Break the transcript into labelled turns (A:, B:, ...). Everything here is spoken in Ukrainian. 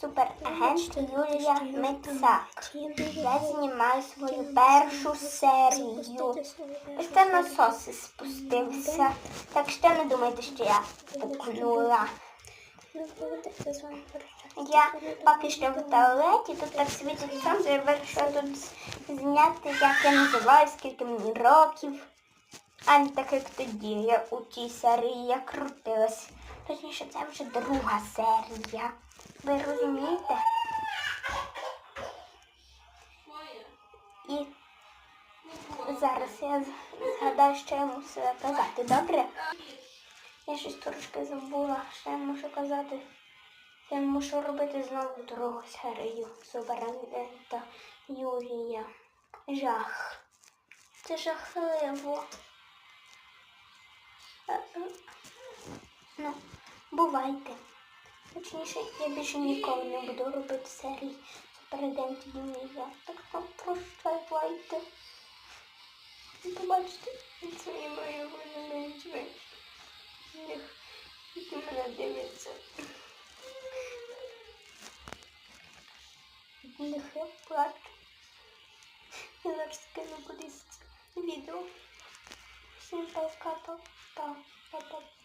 A: суперагент Юлія Мицак. Я знімаю свою першу серію. Це насоси спустився. Так що не думайте, що я пукнула. Я поки що в туалеті, тут так світить сонце, я вирішила тут зняти, як я називаю, скільки мені років. А не так, як тоді, я у тій серії я крутилась. Точніше, це вже друга серія. Ви розумієте? І зараз я згадаю, що я мусила казати, добре? Я щось трошки забула, що я мушу казати. Я мушу робити знову другу серію суперагента Юрія. Жах. Це жахливо. Е. Ну, бувайте. Точніше, я більше ніколи не буду робити серії суперагент Юрія. Так що прощавайте. Побачите, це і моє менеджмент. Які мене дивляться. Нехай плачу. Я зараз скину кудись відео. Всім пока-пока. Па-па-па.